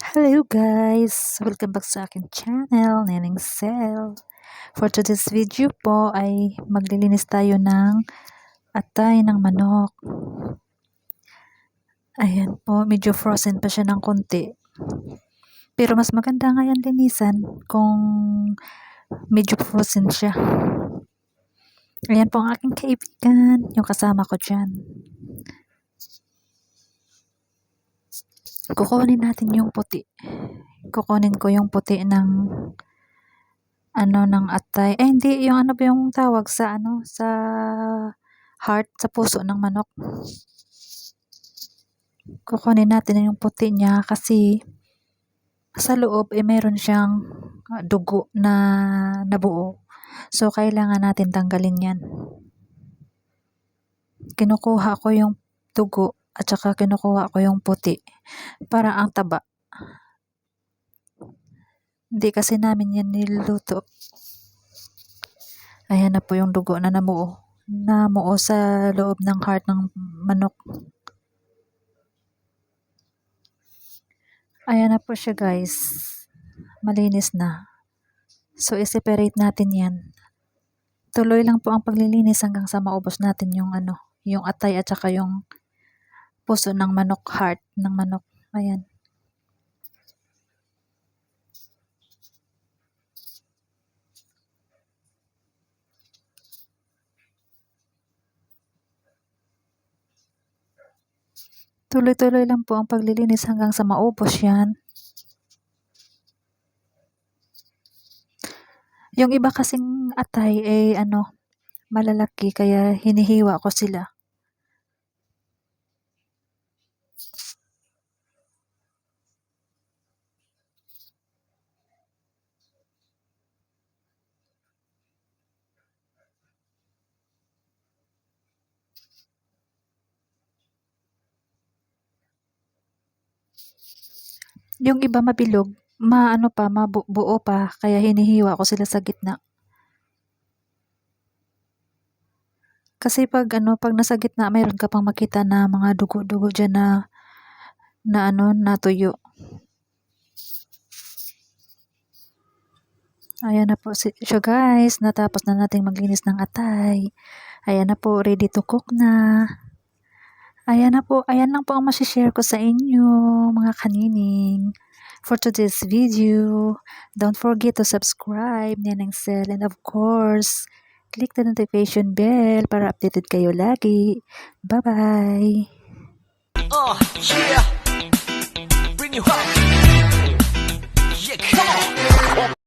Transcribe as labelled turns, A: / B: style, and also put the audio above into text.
A: Hello guys! Welcome back sa aking channel, Neneng Cell. For today's video po ay maglilinis tayo ng atay ng manok. Ayan po, medyo frozen pa siya ng konti. Pero mas maganda nga yan linisan kung medyo frozen siya. Ayan po ang aking kaibigan, yung kasama ko dyan. Kukunin natin yung puti. Kukunin ko yung puti ng ano ng atay. Eh hindi yung ano ba yung tawag sa ano sa heart sa puso ng manok. Kukunin natin yung puti niya kasi sa loob eh meron siyang ah, dugo na nabuo. So kailangan natin tanggalin 'yan. Kinukuha ko yung dugo at saka kinukuha ko yung puti para ang taba. Hindi kasi namin yan niluluto. Ayan na po yung dugo na namuo. Namuo sa loob ng heart ng manok. Ayan na po siya guys. Malinis na. So, i-separate natin yan. Tuloy lang po ang paglilinis hanggang sa maubos natin yung ano, yung atay at saka yung puso ng manok, heart ng manok. Ayan. Tuloy-tuloy lang po ang paglilinis hanggang sa maubos yan. Yung iba kasing atay ay ano, malalaki kaya hinihiwa ko sila. Yung iba mabilog, maano pa, mabuo pa, kaya hinihiwa ko sila sa gitna. Kasi pag ano, pag nasa gitna, mayroon ka pang makita na mga dugo-dugo dyan na, na ano, natuyo. Ayan na po siya guys, natapos na nating maglinis ng atay. Ayan na po, ready to cook na. Ayan na po, ayan lang po ang masishare ko sa inyo mga kanining for today's video. Don't forget to subscribe, Neneng Cell, and of course, click the notification bell para updated kayo lagi. Bye-bye!
B: Oh, yeah! Bring you home! Yeah, come on!